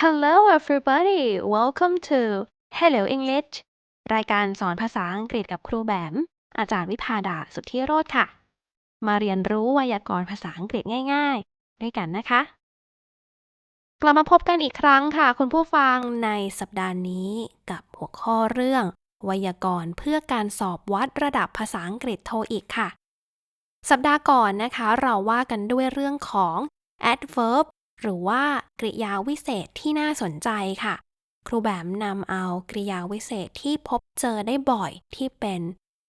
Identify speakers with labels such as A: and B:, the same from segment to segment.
A: Hello everybody welcome to Hello English รายการสอนภาษาอังกฤษกับครูแบม อาจารย์วิพาดาสุทธิโรธค่ะ มาเรียนรู้ไวยากรณ์ภาษาอังกฤษง่ายๆ ด้วยกันนะคะ กลับมาพบกันอีกครั้งค่ะ คุณผู้ฟังในสัปดาห์นี้กับหัวข้อเรื่อง ไวยากรณ์เพื่อการสอบวัดระดับภาษาอังกฤษโทอีกค่ะ สัปดาห์ก่อนนะคะ เราว่ากันด้วยเรื่องของ adverb หรือว่ากริยาวิเศษที่น่าสนใจค่ะ ครูแบมนำเอากริยาวิเศษที่พบเจอได้บ่อยที่เป็น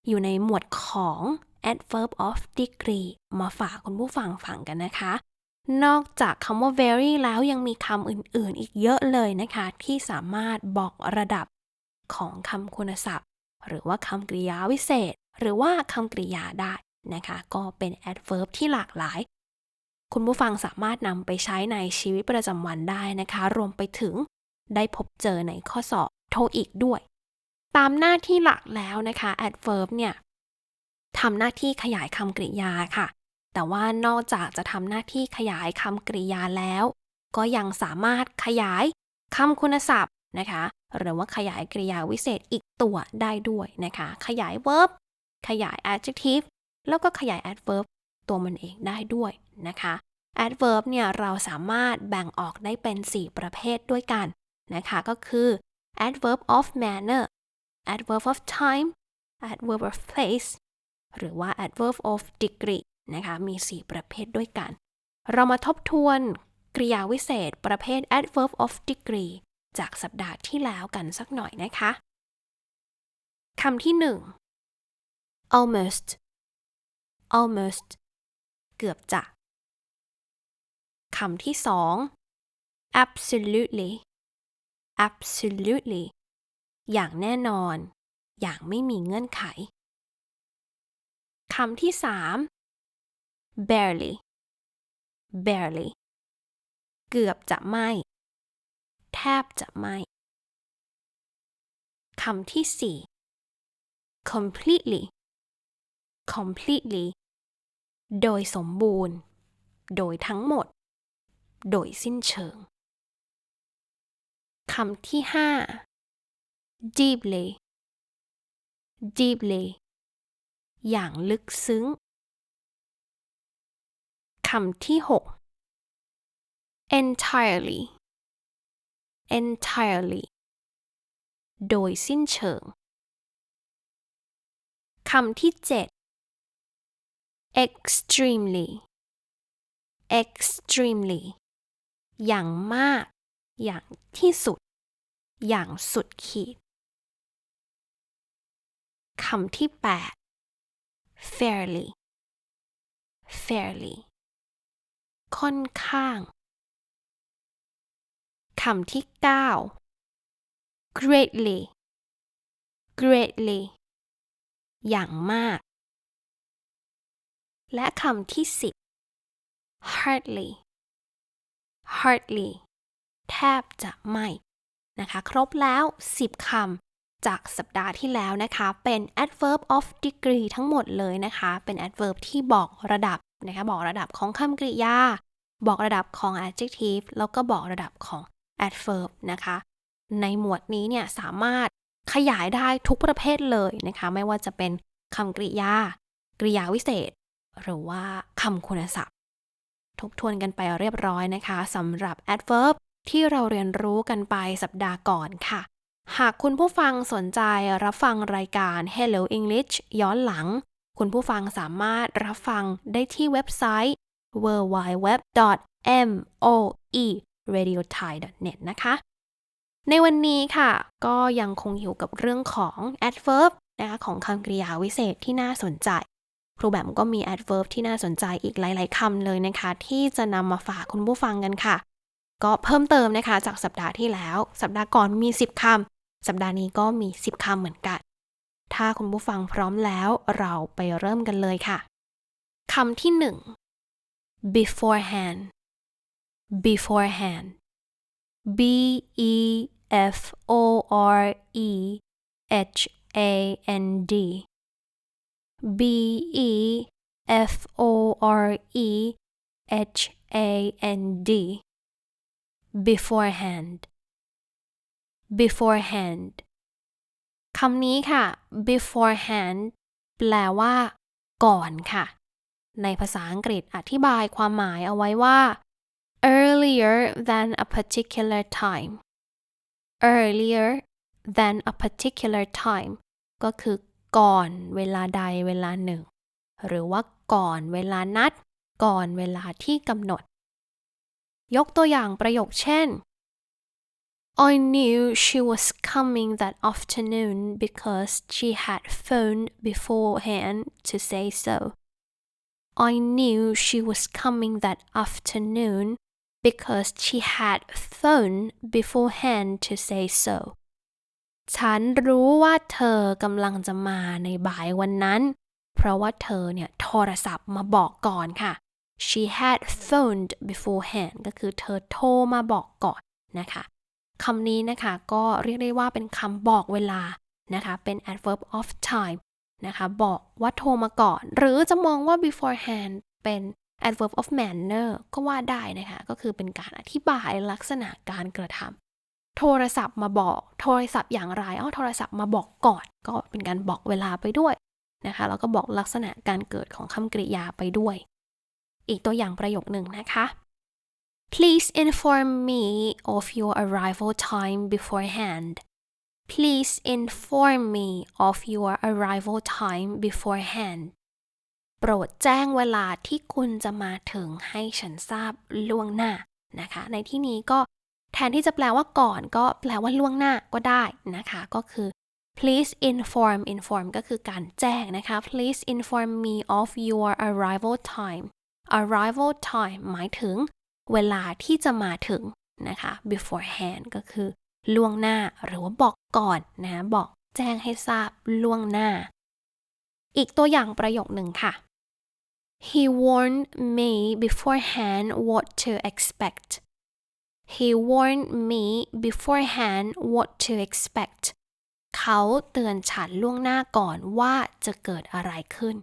A: อยู่ในหมวดของ adverb of degree มาฝากคุณผู้ฟังฟังกันนะคะ นอกจากคำว่า very แล้วยังมีคำอื่นๆ อีกเยอะเลยนะคะ ที่สามารถบอกระดับของคำคุณศัพท์ หรือว่าคำกริยาวิเศษ หรือว่าคำกริยาได้นะคะ ก็เป็น adverb ที่หลากหลาย คุณผู้ฟังสามารถนำไปใช้ในชีวิตประจำวันได้นะคะ รวมไปถึงได้พบเจอในข้อสอบโทอีกด้วย ตามหน้าที่หลักแล้วนะคะ adverb เนี่ยทำหน้าที่ขยายคำกริยาค่ะ แต่ว่านอกจากจะทำหน้าที่ขยายคำกริยาแล้ว ก็ยังสามารถขยายคำคุณศัพท์นะคะ หรือว่าขยายกริยาวิเศษอีกตัวได้ด้วยนะคะ ขยาย verb ขยาย adjective แล้วก็ขยาย adverb ตัวมันเองได้ด้วยนะคะ adverb เนี่ยเราสามารถแบ่งออกได้เป็น 4 ประเภทด้วยกันนะคะก็คือ adverb of manner adverb of time adverb of place หรือว่า adverb of degree นะคะมี 4 ประเภทด้วยกัน เรามาทบทวนกริยาวิเศษประเภท adverb of degree จากสัปดาห์ที่แล้วกันสักหน่อยนะคะคำที่ 1 almost almost เกือบจะ คำที่สอง absolutely absolutely อย่างแน่นอน อย่างไม่มีเงื่อนไข คำที่สาม barely barely เกือบจะไม่ แทบจะไม่ คำที่สี่ completely completely โดยสมบูรณ์ โดยทั้งหมด โดยสิ้นเชิงคำที่ห้า deeply deeply อย่างลึกซึ้งคำที่หก entirely entirely โดยสิ้นเชิงคำที่เจ็ด extremely extremely อย่างมาก อย่างที่สุด อย่างสุดขีดคำที่ 8 fairly fairly ค่อนข้างคำที่ 9 greatly greatly อย่างมาก และคำที่ 10 hardly hardly แทบจะไม่นะคะ ครบแล้ว 10คำจากสัปดาห์ที่แล้วนะคะ เป็น adverb of degree ทั้งหมดเลยนะคะ เป็น adverb ที่บอกระดับนะคะ บอกระดับของคำกริยา บอกระดับของ adjective แล้วก็บอกระดับของ adverb นะคะ ในหมวดนี้เนี่ยสามารถขยายได้ทุกประเภทเลยนะคะ ไม่ว่าจะเป็นคำกริยา กริยาวิเศษ หรือว่าคำคุณศัพท์ ทบทวนกันไปเรียบร้อยนะคะสำหรับ adverb ที่เราเรียนรู้กันไปสัปดาห์ก่อนค่ะ หากคุณผู้ฟังสนใจรับฟังรายการ Hello English ย้อนหลัง คุณผู้ฟังสามารถรับฟังได้ที่เว็บไซต์ www.moeradiothai.net นะคะ ในวันนี้ค่ะ ก็ยังคงอยู่กับเรื่องของ adverb นะคะของคำกริยาวิเศษที่น่าสนใจ ครูแบมก็มี adverb ที่น่าสนใจอีกหลาย ๆคำเลยนะคะ ที่จะนำมาฝากคุณผู้ฟังกันค่ะ ก็เพิ่มเติมนะคะจากสัปดาห์ที่แล้ว สัปดาห์ก่อนมี 10คำสัปดาห์นี้ก็มี 10คำเหมือนกัน ถ้าคุณผู้ฟังพร้อมแล้วเราไปเริ่มกันเลยค่ะคำที่ 1 beforehand beforehand b e f o r e h a n d b e f o r e h a n d beforehand beforehand คำนี้ค่ะ beforehand แปลว่า ก่อนค่ะ ในภาษาอังกฤษอธิบายความหมายเอาไว้ว่า earlier than a particular time earlier than a particular time ก็คือ ก่อนเวลาใดเวลาหนึ่ง หรือว่าก่อนเวลานัด ก่อนเวลาที่กำหนด ยกตัวอย่างประโยคเช่น I knew she was coming that afternoon because she had phoned beforehand to say so. I knew she was coming that afternoon because she had phoned beforehand to say so. ฉันรู้ว่าเธอกำลังจะมาในบ่ายวันนั้น เพราะว่าเธอเนี่ยโทรศัพท์มาบอกก่อนค่ะ she had phoned beforehand ก็คือเธอโทรมาบอกก่อนนะคะคำนี้นะคะก็เรียกได้ว่าเป็นคำบอกเวลานะคะ เป็น adverb of time นะคะบอกว่าโทรมาก่อน หรือจะมองว่า beforehand เป็น adverb of manner ก็ว่าได้นะคะ ก็คือเป็นการอธิบายลักษณะการกระทำ โทรศัพท์มาบอก โทรศัพท์อย่างไรเอโทรศัพท์มาบอกก่อน ก็เป็นการบอกเวลาไปด้วยนะคะ แล้วก็บอกลักษณะการเกิดของคำกริยาไปด้วย อีกตัวอย่างประโยคหนึ่งนะคะ Please inform me of your arrival time beforehand. Please inform me of your arrival time beforehand. โปรดแจ้งเวลาที่คุณจะมาถึงให้ฉันทราบล่วงหน้านะคะ ในที่นี้ก็ แทนที่จะแปลว่าก่อนก็แปลว่าล่วงหน้าก็ได้นะคะ ก็คือ please inform inform ก็คือการแจ้งนะคะ please inform me of your arrival time arrival time หมายถึงเวลาที่จะมาถึงนะคะ beforehand ก็คือล่วงหน้าหรือว่าบอกก่อนนะบอกแจ้งให้ทราบล่วงหน้า อีกตัวอย่างประโยคหนึ่งค่ะ He warned me beforehand what to expect. He warned me beforehand what to expect. เขาเตือนฉันล่วงหน้าก่อนว่าจะเกิดอะไรขึ้น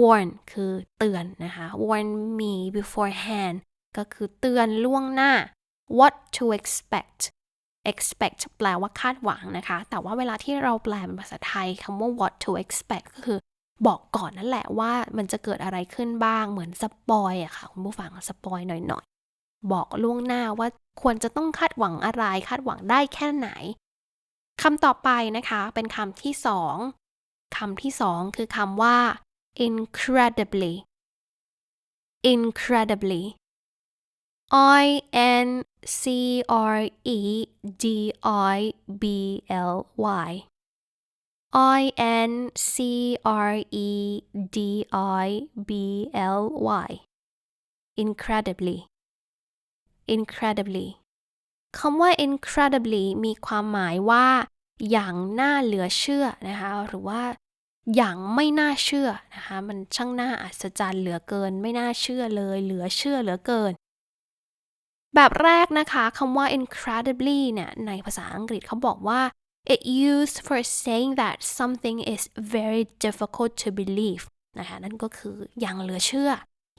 A: warn คือเตือนนะคะ warn me beforehand ก็คือเตือนล่วงหน้า what to expect expect แปลว่าคาดหวังนะคะ แต่ว่าเวลาที่เราแปลเป็นภาษาไทยคำว่า what to expect ก็คือบอกก่อนนั่นแหละว่ามันจะเกิดอะไรขึ้นบ้างเหมือนสปอยอะค่ะ คุณผู้ฟังสปอยหน่อย บอกล่วงหน้าว่าควรจะต้องคาดหวังอะไร คาดหวังได้แค่ไหนคำต่อไปนะคะเป็นคำที่สองคำที่สองคือคำว่า incredibly incredibly I N C R E D I B L Y I N C R E D I B L Y incredibly incredibly คำว่า incredibly มีความหมายว่า อย่างน่าเหลือเชื่อนะคะ หรือว่าอย่างไม่น่าเชื่อนะคะ มันช่างน่าอัศจรรย์เหลือเกิน ไม่น่าเชื่อเลย เหลือเชื่อเหลือเกิน แบบแรกนะคะคำว่า incredibly เนี่ยในภาษาอังกฤษเขาบอกว่า it used for saying that something is very difficult to believe นะคะนั่นก็คืออย่างเหลือเชื่อ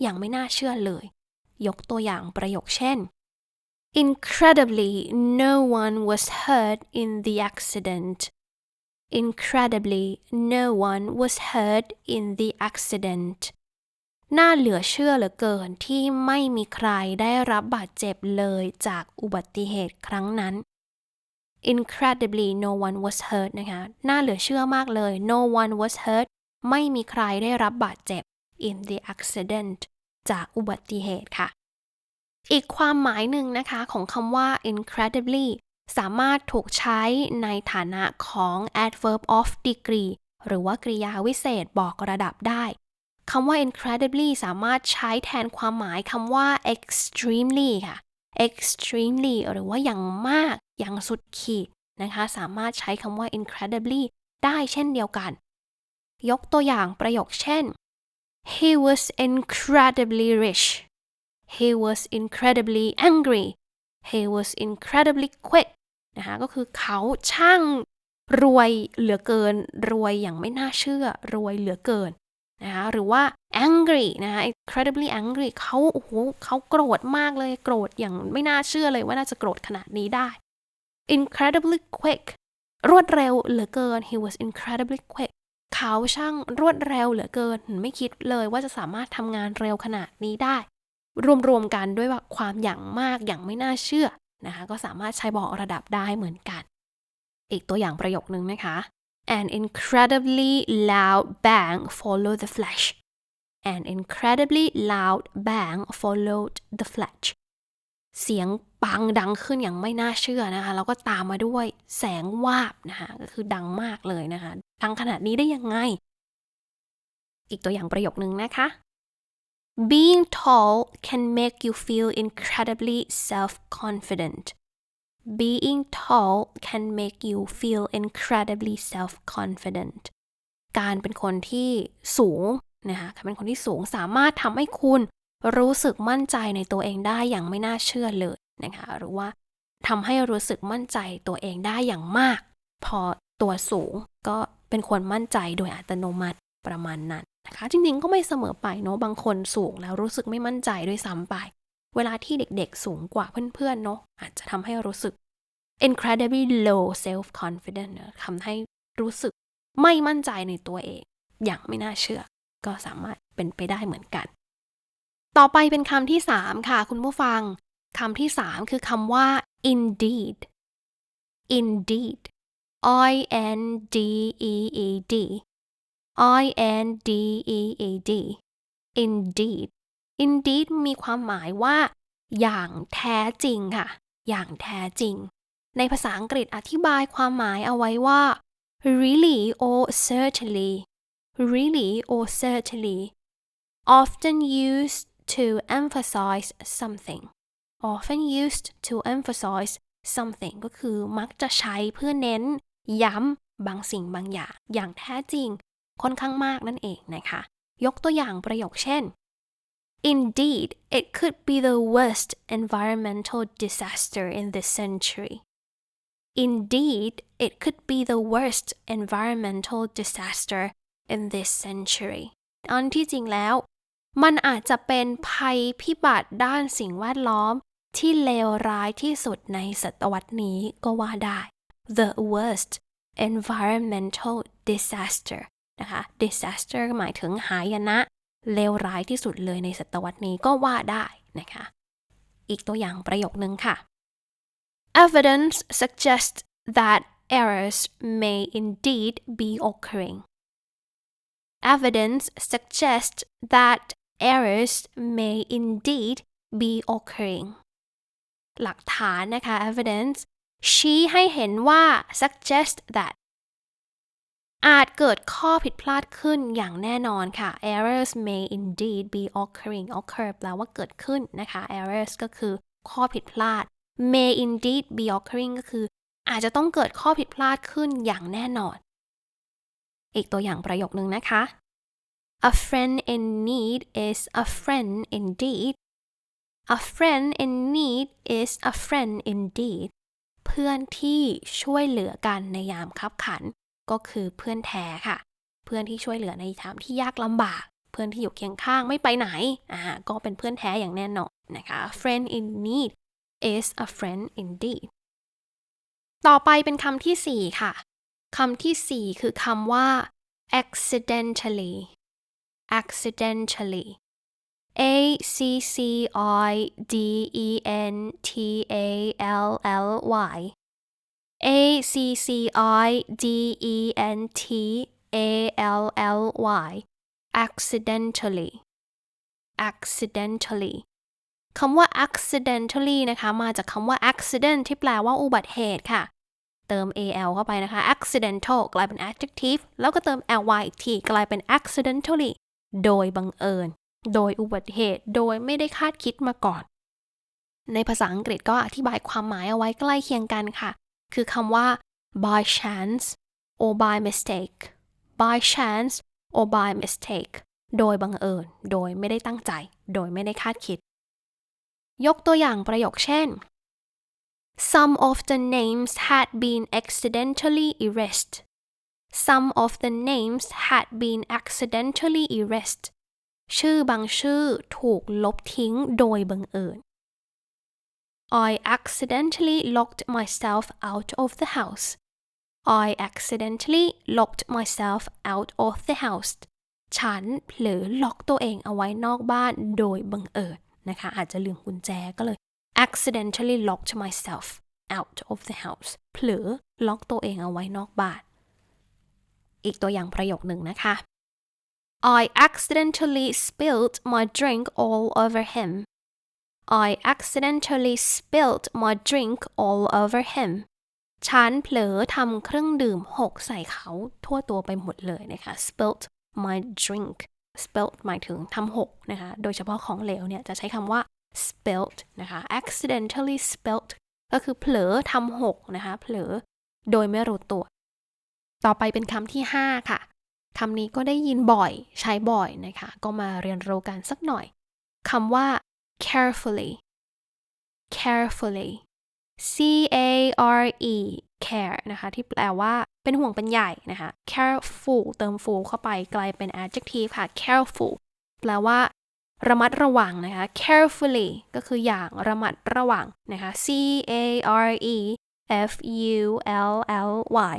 A: อย่างไม่น่าเชื่อเลย ยกตัวอย่างประโยคเช่น Incredibly no one was hurt in the accident Incredibly no one was hurt in the accident น่าเหลือเชื่อเหลือเกินที่ไม่มีใครได้รับบาดเจ็บเลยจากอุบัติเหตุครั้งนั้น incredibly no one was hurt นะคะ น่าเหลือเชื่อมากเลย no one was hurt ไม่มีใครได้รับบาดเจ็บ in the accident จากอุบัติเหตุค่ะ อีกความหมายหนึ่งนะคะของคำว่า incredibly สามารถถูกใช้ในฐานะของ adverb of degree หรือว่ากริยาวิเศษบอกระดับได้คำว่า incredibly สามารถใช้แทนความหมายคำว่า extremely ค่ะ extremely หรือว่าอย่างมาก อย่างสุดขีดนะคะ สามารถใช้คำว่า incredibly ได้เช่นเดียวกัน ยกตัวอย่างประโยคเช่น he was incredibly rich he was incredibly angry he was incredibly quick นะคะก็คือเขาช่างรวยเหลือเกิน รวยอย่างไม่น่าเชื่อ รวยเหลือเกินนะคะหรือว่า angry นะคะ incredibly angry เขาโอ้โหเขาโกรธมากเลยโกรธอย่างไม่น่าเชื่อเลยว่าน่าจะโกรธขนาดนี้ได้ incredibly quick รวดเร็วเหลือเกิน he was incredibly quick เขาช่างรวดเร็วเหลือเกิน ไม่คิดเลยว่าจะสามารถทำงานเร็วขนาดนี้ได้ รวมๆกันด้วยว่าความอย่างมากอย่างไม่น่าเชื่อนะคะ ก็สามารถใช้บอกระดับได้เหมือนกัน อีกตัวอย่างประโยคนึงนะคะ an incredibly loud bang followed the flash an incredibly loud bang followed the flash เสียงปังดังขึ้นอย่างไม่น่าเชื่อนะคะ แล้วก็ตามมาด้วยแสงวาบนะคะ ก็คือดังมากเลยนะคะ ดังขนาดนี้ได้ยังไง อีกตัวอย่างประโยคนึงนะคะ Being tall can make you feel incredibly self-confident. Being tall can make you feel incredibly self-confident. การเป็นคนที่สูงนะคะการเป็นคนที่สูงสามารถทำให้คุณรู้สึกมั่นใจในตัวเองได้อย่างไม่น่าเชื่อเลยนะคะหรือว่าทำให้รู้สึกมั่นใจตัวเองได้อย่างมาก พอตัวสูงก็เป็นคนมั่นใจโดยอัตโนมัติประมาณนั้น นะคะ จริงๆ ก็ไม่เสมอไปเนาะบางคนสูงแล้วรู้สึกไม่มั่นใจด้วยซ้ำไป เวลาที่เด็กๆสูงกว่าเพื่อนๆเนาะอาจจะทำให้รู้สึก incredibly low self confidence ทำให้รู้สึกไม่มั่นใจในตัวเอง อย่างไม่น่าเชื่อ ก็สามารถเป็นไปได้เหมือนกัน ต่อไปเป็นคำที่สามค่ะคุณผู้ฟังคำที่สามคือคำว่า indeed indeed i n d e e d i n d e e d indeed indeed มีความหมายว่า อย่างแท้จริงค่ะ อย่างแท้จริง ในภาษาอังกฤษอธิบายความหมายเอาไว้ว่า really or certainly really or certainly often used to emphasize something often used to emphasize something ก็คือมักจะใช้เพื่อเน้น ย้ำบางสิ่งบางอย่าง อย่างแท้จริง ค่อนข้างมากนั่นเองนะคะ ยกตัวอย่างประโยคเช่น Indeed, it could be the worst environmental disaster in this century. Indeed, it could be the worst environmental disaster in this century. อันที่จริงแล้ว มันอาจจะเป็นภัยพิบัติด้านสิ่งแวดล้อมที่เลวร้ายที่สุดในศตวรรษนี้ก็ว่าได้ the worst environmental disaster นะคะ disaster หมายถึงหายนะเลวร้ายที่สุดเลยในศตวรรษนี้ก็ว่าได้นะคะ อีกตัวอย่างประโยคนึงค่ะ Evidence suggests that errors may indeed be occurring. Evidence suggests that errors may indeed be occurring. หลักฐานนะคะ evidence ชี้ให้เห็นว่า suggest that อาจเกิดข้อผิดพลาดขึ้นอย่างแน่นอนค่ะ errors may indeed be occurring occur แปลว่าเกิดขึ้นนะคะ errors ก็คือข้อผิดพลาด may indeed be occurring ก็คือ อาจจะต้องเกิดข้อผิดพลาดขึ้นอย่างแน่นอน อีกตัวอย่างประโยคนึงนะคะ A friend in need is a friend indeed A friend in need is a friend indeed เพื่อนที่ช่วยเหลือกันในยามคับขัน ก็คือเพื่อนแท้ค่ะ เพื่อนที่ช่วยเหลือในยามที่ยากลำบาก เพื่อนที่อยู่เคียงข้างไม่ไปไหนอ่าก็เป็นเพื่อนแท้อย่างแน่นอนนะคะ friend in need is a friend indeed ต่อไปเป็นคำที่สี่ค่ะคำที่สี่คือคำว่า accidentally accidentally a c c i d e n t a l l y a c c i d e n t a l l y accidentally accidentally คำว่า accidentally นะคะ มาจากคำว่า accident ที่แปลว่าอุบัติเหตุค่ะ เติม al เข้าไปนะคะ accidental กลายเป็น adjective แล้วก็เติม ly อีกที กลายเป็น accidentally โดยบังเอิญ โดยอุบัติเหตุ โดยไม่ได้คาดคิดมาก่อน ในภาษาอังกฤษก็อธิบายความหมายเอาไว้ใกล้เคียงกันค่ะ คือคำว่า by chance or by mistake by chance or by mistake โดยบังเอิญ โดยไม่ได้ตั้งใจ โดยไม่ได้คาดคิด ยกตัวอย่างประโยคเช่น Some of the names had been accidentally erased. Some of the names had been accidentally erased. ชื่อบางชื่อถูกลบทิ้งโดยบังเอิญ I accidentally locked myself out of the house I accidentally locked myself out of the house ฉันเผลอล็อกตัวเองเอาไว้นอกบ้านโดยบังเอิญนะคะ อาจจะลืมกุญแจก็เลย accidentally locked myself out of the house เผลอล็อกตัวเองเอาไว้นอกบ้าน อีกตัวอย่างประโยคหนึ่งนะคะ I accidentally spilled my drink all over him I accidentally spilled my drink all over him ฉันเผลอทำเครื่องดื่มหกใส่เขาทั่วตัวไปหมดเลยนะคะ spilled my drink spilled หมายถึงทำหกนะคะ โดยเฉพาะของเหลวเนี่ยจะใช้คำว่า spilled นะคะ accidentally spilled ก็คือเผลอทำหกนะคะ เผลอโดยไม่รู้ตัว ต่อไปเป็นคำที่ 5 ค่ะคำนี้ก็ได้ยินบ่อยใช้บ่อยนะคะ ก็มาเรียนรู้กันสักหน่อยคำว่า carefully carefully C A R E care นะคะ ที่แปลว่าเป็นห่วงเป็นใหญ่นะคะ careful เติม full เข้าไปกลายเป็น adjective ค่ะ careful แปลว่า ระมัดระวังนะคะ carefully ก็คืออย่างระมัดระวังนะคะ C A R E F U L L Y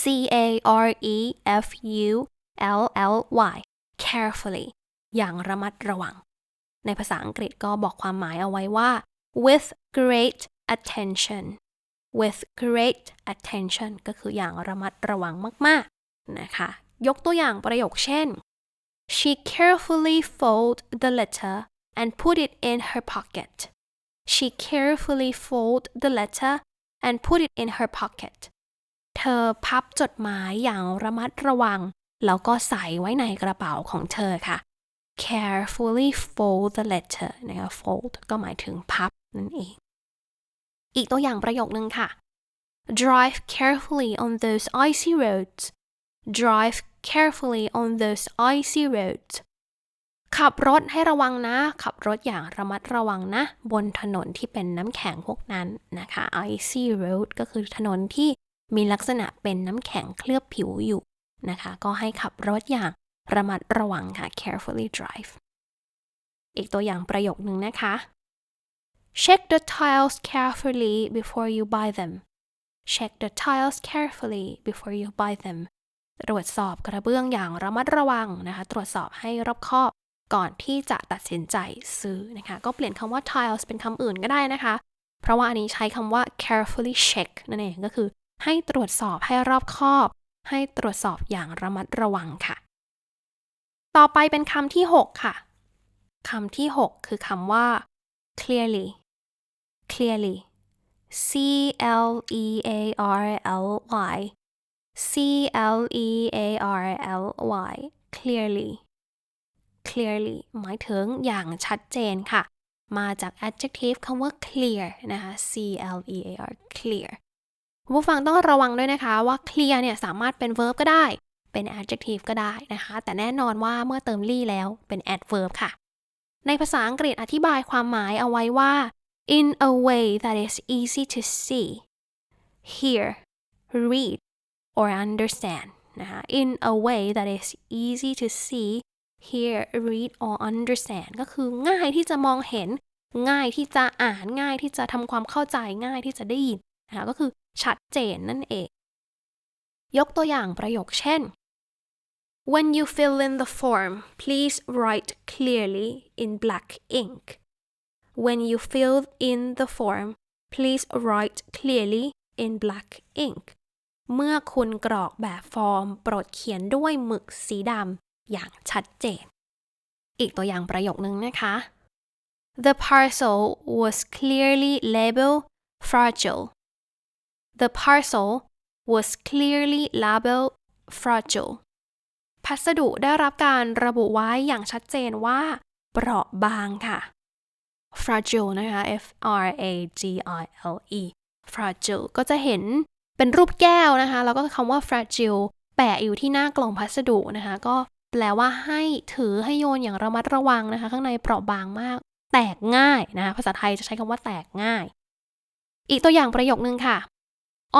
A: C A R E F U L L Y carefully อย่างระมัดระวัง ในภาษาอังกฤษก็บอกความหมายเอาไว้ว่า with great attention with great attention ก็คืออย่างระมัดระวังมาก ๆ นะคะ ยกตัวอย่างประโยคเช่น she carefully folded the letter and put it in her pocket she carefully folded the letter and put it in her pocket เธอพับจดหมายอย่างระมัดระวัง แล้วก็ใส่ไว้ในกระเป๋าของเธอค่ะ carefully fold the letter นะคะ fold ก็หมายถึงพับนั่นเอง อีกตัวอย่างประโยคนึงค่ะ drive carefully on those icy roads drive carefully on those icy roads ขับรถให้ระวังนะ ขับรถอย่างระมัดระวังนะ บนถนนที่เป็นน้ำแข็งพวกนั้นนะคะ icy road ก็คือถนนที่มีลักษณะเป็นน้ำแข็งเคลือบผิวอยู่นะคะ ก็ให้ขับรถอย่าง ระมัดระวังค่ะ carefully drive อีกตัวอย่างประโยคนึงนะคะ check the tiles carefully before you buy them check the tiles carefully before you buy them ตรวจสอบกระเบื้องอย่างระมัดระวังนะคะ ตรวจสอบให้รอบคอบก่อนที่จะตัดสินใจซื้อนะคะ ก็เปลี่ยนคำว่า tiles เป็นคำอื่นก็ได้นะคะ เพราะว่าอันนี้ใช้คำว่า carefully check นั่นเองก็คือ ให้ตรวจสอบให้รอบคอบ ให้ตรวจสอบอย่างระมัดระวังค่ะ ต่อไปเป็นคำที่ 6 ค่ะ คำที่ 6 คือคำว่า clearly clearly C L E A R L Y C L E A R L Y clearly clearly หมายถึงอย่างชัดเจนค่ะ มาจาก adjective คำว่า clear นะคะ C L E A R clear ผู้ฟังต้องระวังด้วยนะคะว่า clear เนี่ยสามารถเป็น verb ก็ได้ เป็น adjective ก็ได้นะคะ แต่แน่นอนว่าเมื่อเติม ly แล้วเป็น adverb ค่ะ ในภาษาอังกฤษอธิบายความหมายเอาไว้ว่า in a way that is easy to see hear read or understand นะคะ in a way that is easy to see hear read or understand ก็คือง่ายที่จะมองเห็น ง่ายที่จะอ่านง่ายที่จะทำความเข้าใจง่ายที่จะได้ยินนะคะก็คือชัดเจนนั่นเอง ยกตัวอย่างประโยคเช่น When you fill in the form please write clearly in black ink When you fill in the form please write clearly in black ink เมื่อคุณกรอกแบบฟอร์ม โปรดเขียนด้วยหมึกสีดำอย่างชัดเจน อีกตัวอย่างประโยคนึงนะคะ The parcel was clearly labeled fragile The parcel was clearly labeled fragile พัสดุได้รับการระบุไว้อย่างชัดเจนว่า เปราะบางค่ะ fragile นะคะ F R A G I L E fragile ก็จะเห็นเป็นรูปแก้วนะคะ แล้วก็คำว่า fragile แปะอยู่ที่หน้ากล่องพัสดุนะคะ ก็แปลว่าให้ถือให้โยนอย่างระมัดระวังนะคะ ข้างในเปราะบางมาก แตกง่ายนะคะ ภาษาไทยจะใช้คำว่าแตกง่าย อีกตัวอย่างประโยคนึงค่ะ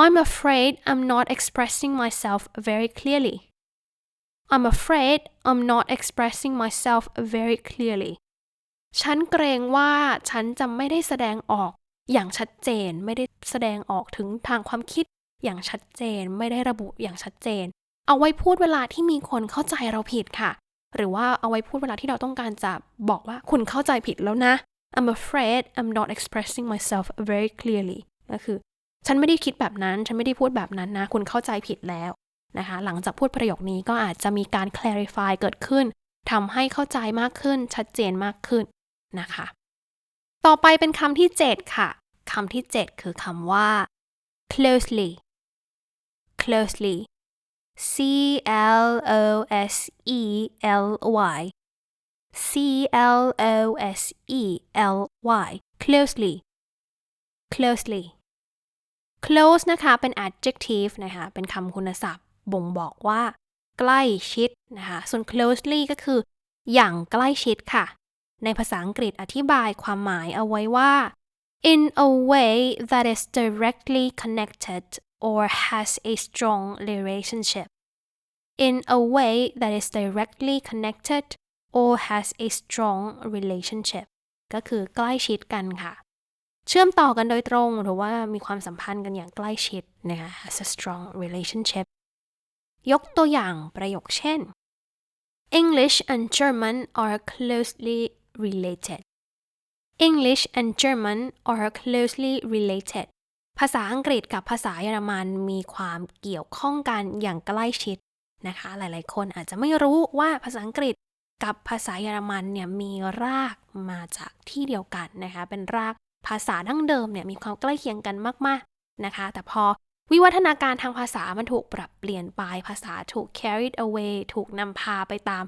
A: I'm afraid I'm not expressing myself very clearly
B: I'm afraid I'm not expressing myself very clearly ฉันเกรงว่าฉันจะไม่ได้แสดงออกอย่างชัดเจน ไม่ได้แสดงออกถึงทางความคิดอย่างชัดเจน ไม่ได้ระบุอย่างชัดเจน เอาไว้พูดเวลาที่มีคนเข้าใจเราผิดค่ะ หรือว่าเอาไว้พูดเวลาที่เราต้องการจะบอกว่าคุณเข้าใจผิดแล้วนะ I'm afraid I'm not expressing myself very clearly ก็คือ ฉันไม่ได้คิดแบบนั้น ฉันไม่ได้พูดแบบนั้นนะ คุณเข้าใจผิดแล้ว นะคะหลังจากพูดประโยคนี้ก็อาจจะมีการ clarify เกิดขึ้นทำให้เข้าใจมากขึ้น ชัดเจนมากขึ้นนะคะ ต่อไปเป็นคำที่ 7 ค่ะคำที่ 7 คือคำว่า closely closely C L O S E L Y C L O S E L Y closely closely close นะคะ เป็น adjective นะคะ เป็นคำคุณศัพท์ บ่งบอกว่า ใกล้ชิดนะคะส่วน closely ก็คือ อย่างใกล้ชิดค่ะ ในภาษาอังกฤษอธิบายความหมายเอาไว้ว่า in a way that is directly connected or has a strong relationship in a way that is directly connected or has a strong relationship ก็คือใกล้ชิดกันค่ะ เชื่อมต่อกันโดยตรงหรือว่ามีความสัมพันธ์กันอย่างใกล้ชิดนะคะ has a strong relationship ยกตัวอย่างประโยคเช่น English and German are closely related English and German are closely related ภาษาอังกฤษกับภาษาเยอรมันมีความเกี่ยวข้องกันอย่างใกล้ชิดนะคะ หลายๆ คนอาจจะไม่รู้ว่าภาษาอังกฤษกับภาษาเยอรมันเนี่ยมีรากมาจากที่เดียวกันนะคะ เป็นรากภาษาดั้งเดิมเนี่ยมีความใกล้เคียงกันมาก ๆ นะคะ แต่พอ วิวัฒนาการทางภาษามันถูกปรับเปลี่ยนไปภาษาถูก carried away ถูกนำพาไปตาม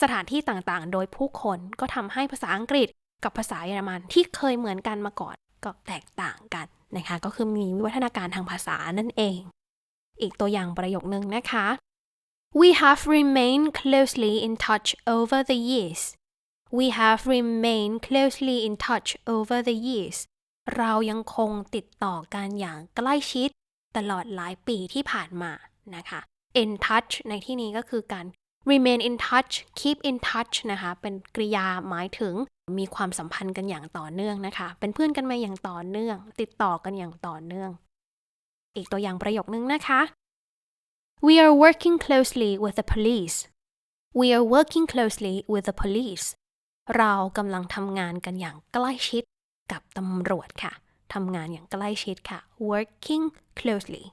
B: สถานที่ต่างๆ โดยผู้คนก็ทำให้ภาษาอังกฤษกับภาษาเยอรมันที่เคยเหมือนกันมาก่อนก็แตกต่างกันนะคะ ก็คือมีวิวัฒนาการทางภาษานั่นเอง อีกตัวอย่างประโยคนึงนะคะ We have remained closely in touch over the years We have remained closely in touch over the years เรายังคงติดต่อกันอย่างใกล้ชิด ตลอดหลายปีที่ผ่านมานะคะ in touch ในที่นี้ก็คือการ remain in touch keep in touch นะคะ เป็นกริยาหมายถึงมีความสัมพันธ์กันอย่างต่อเนื่องนะคะ เป็นเพื่อนกันมาอย่างต่อเนื่อง ติดต่อกันอย่างต่อเนื่อง อีกตัวอย่างประโยคนึงนะคะ We are working closely with the police We are working closely with the police เรากำลังทำงานกันอย่างใกล้ชิดกับตำรวจค่ะ ทำงานอย่างใกล้ชิดค่ะ working closely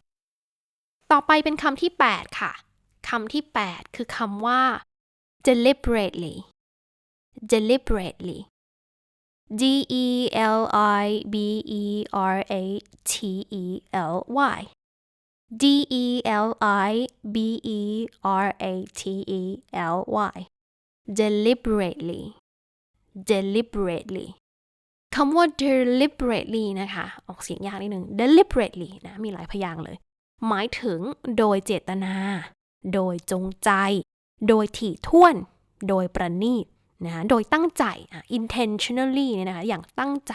B: ต่อไปเป็นคำที่ 8 ค่ะคำที่ 8 คือคำว่า deliberately deliberately D E L I B E R A T E L Y D E L I B E R A T E L Y deliberately deliberately คำว่า deliberately นะคะ ออกเสียงยากนิดนึง deliberately นะ มีหลายพยางค์เลย หมายถึงโดยเจตนา โดยจงใจ โดยถี่ถ้วน โดยประณีตนะโดยตั้งใจ intentionally เนี่ยนะคะ อย่างตั้งใจ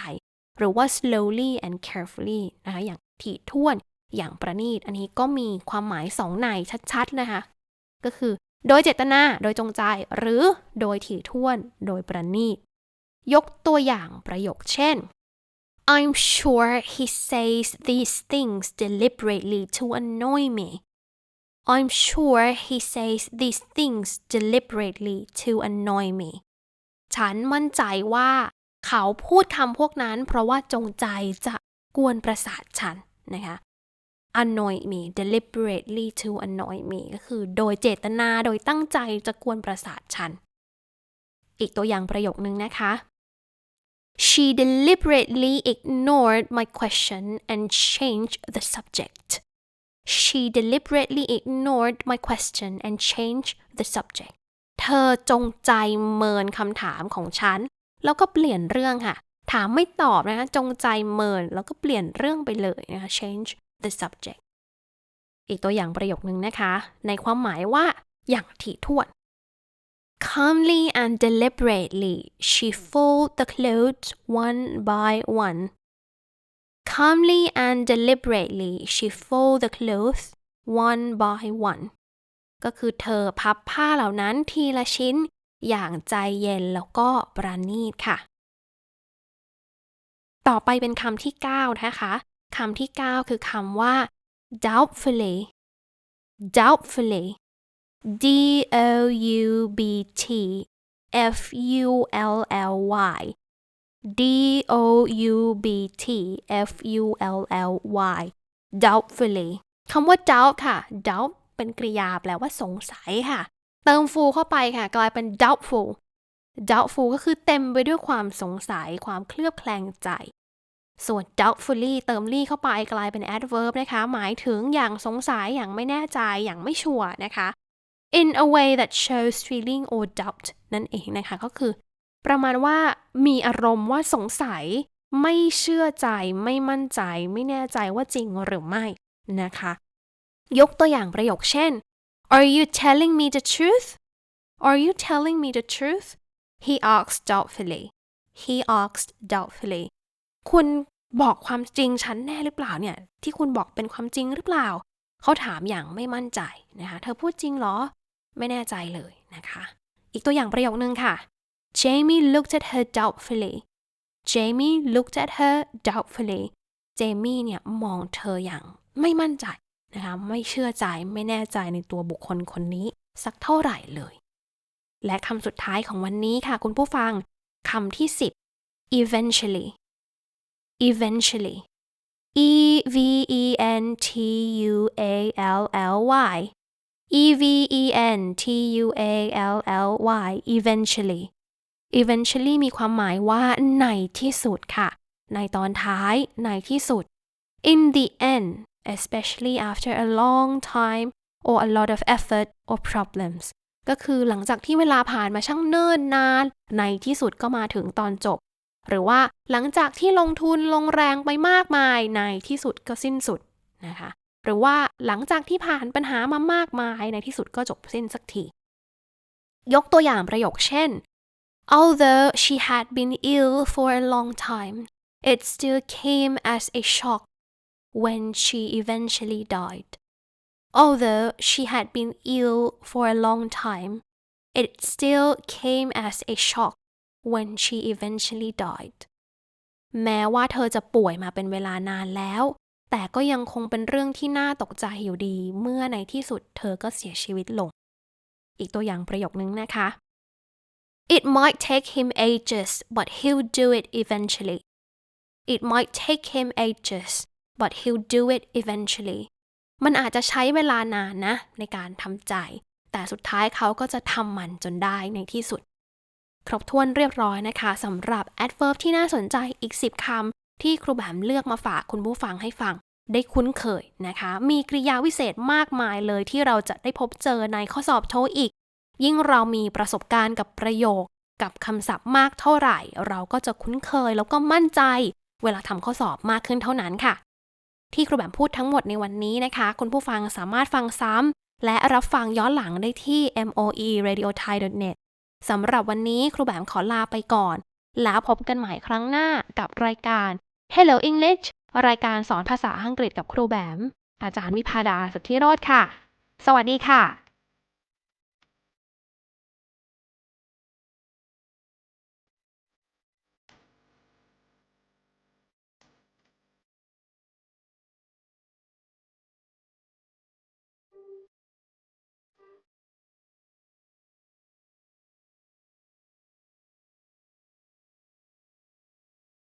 B: หรือว่า slowly and carefully นะคะ อย่างถี่ถ้วน อย่างประณีต อันนี้ก็มีความหมายสองในชัดๆ นะคะ ก็คือ โดยเจตนา โดยจงใจ หรือโดยถี่ถ้วน โดยประณีต ยกตัวอย่างประโยคเช่น I'm sure he says these things deliberately to annoy me I'm sure he says these things deliberately to annoy me ฉันมั่นใจว่าเขาพูดคำพวกนั้นเพราะว่าจงใจจะกวนประสาทฉันนะคะ annoy me deliberately to annoy me ก็คือโดยเจตนาโดยตั้งใจจะกวนประสาทฉัน อีกตัวอย่างประโยคนึงนะคะ She deliberately ignored my question and changed the subject. She deliberately ignored my question and changed the subject. เธอจงใจเมินคำถามของฉัน แล้วก็เปลี่ยนเรื่องค่ะ ถามไม่ตอบนะคะจงใจเมิน แล้วก็เปลี่ยนเรื่องไปเลยนะคะ change the subject อีกตัวอย่างประโยคนึงนะคะ ในความหมายว่าอย่างถี่ถ้วน Calmly and deliberately, she folded the clothes one by one. Calmly and deliberately, she folded the clothes one by one. ก็คือเธอพับผ้าเหล่านั้นทีละชิ้น อย่างใจเย็นแล้วก็ประณีตค่ะ ต่อไปเป็นคำที่ 9 นะคะคำที่ 9 คือคำว่า doubtfully doubtfully D O U B T F U L L Y D O U B T F U L L Y doubtfully คำว่า doubt ค่ะ doubt เป็นกริยาแปลว่าสงสัยค่ะ เติม full เข้าไปค่ะ กลายเป็น doubtful doubtful ก็คือเต็มไปด้วยความสงสัยความเคลือบแคลงใจ ส่วน doubtfully เติม ly เข้าไปกลายเป็น adverb นะคะ หมายถึงอย่างสงสัยอย่างไม่แน่ใจอย่างไม่ชัวร์นะคะ in a way that shows feeling or doubt นั่นเองนะคะ ก็คือ ประมาณว่ามีอารมณ์ว่าสงสัย ไม่เชื่อใจ ไม่มั่นใจ ไม่แน่ใจว่าจริงหรือไม่นะคะ ยกตัวอย่างประโยคเช่น Are you telling me the truth Are you telling me the truth He asked doubtfully He asked doubtfully คุณบอกความจริงฉันแน่หรือเปล่าเนี่ย ที่คุณบอกเป็นความจริงหรือเปล่า เขาถามอย่างไม่มั่นใจนะคะ เธอพูดจริงเหรอ ไม่แน่ใจเลยนะคะ อีกตัวอย่างประโยคนึงค่ะ Jamie looked at her doubtfully Jamie looked at her doubtfully Jamie เนี่ยมองเธออย่างไม่มั่นใจนะคะ ไม่เชื่อใจ ไม่แน่ใจในตัวบุคคลคนนี้สักเท่าไหร่เลย และคำสุดท้ายของวันนี้ค่ะ คุณผู้ฟังคำที่ 10 eventually eventually e v e n t u a l l y e v e n t u a l l y eventually eventually มีความหมายว่าในที่สุดค่ะ ในตอนท้ายในที่สุด in the end especially after a long time or a lot of effort or problems ก็คือหลังจากที่เวลาผ่านมาช่างเนิ่นนาน ในที่สุดก็มาถึงตอนจบ หรือว่าหลังจากที่ลงทุนลงแรงไปมากมายในที่สุดก็สิ้นสุดนะคะ หรือว่าหลังจากที่ผ่านปัญหามามากมายในที่สุดก็จบสิ้นสักที ยกตัวอย่างประโยคเช่น although she had been ill for a long time it still came as a shock when she eventually died although she had been ill for a long time it still came as a shock when she eventually died แม้ว่าเธอจะป่วยมาเป็นเวลานานแล้ว แต่ก็ยังคงเป็นเรื่องที่น่าตกใจอยู่ดี เมื่อในที่สุดเธอก็เสียชีวิตลง อีกตัวอย่างประโยคนึงนะคะ It might take him ages but he'll do it eventually It might take him ages but he'll do it eventually มันอาจจะใช้เวลานานนะ ในการทำใจ แต่สุดท้ายเขาก็จะทำมันจนได้ในที่สุด ครบถ้วนเรียบร้อยนะคะสำหรับ adverb ที่น่าสนใจอีก 10คำที่ครูแบมเลือกมาฝากคุณผู้ฟังให้ฟัง ได้คุ้นเคยนะคะ มีกริยาวิเศษมากมายเลยที่เราจะได้พบเจอในข้อสอบโทอีก ยิ่งเรามีประสบการณ์กับประโยค กับคำศัพท์มากเท่าไหร่ เราก็จะคุ้นเคยแล้วก็มั่นใจ เวลาทำข้อสอบมากขึ้นเท่านั้นค่ะ ที่ครูแบมพูดทั้งหมดในวันนี้นะคะ คุณผู้ฟังสามารถฟังซ้ำและรับฟังย้อนหลังได้ที่ moe radio thai net สำหรับวันนี้ครูแบมขอลาไปก่อน แล้วพบกันใหม่ครั้งหน้ากับรายการ Hello English รายการสอนภาษาอังกฤษกับครูแบม อาจารย์วิพาดาสุทธิโรธค่ะ สวัสดีค่ะ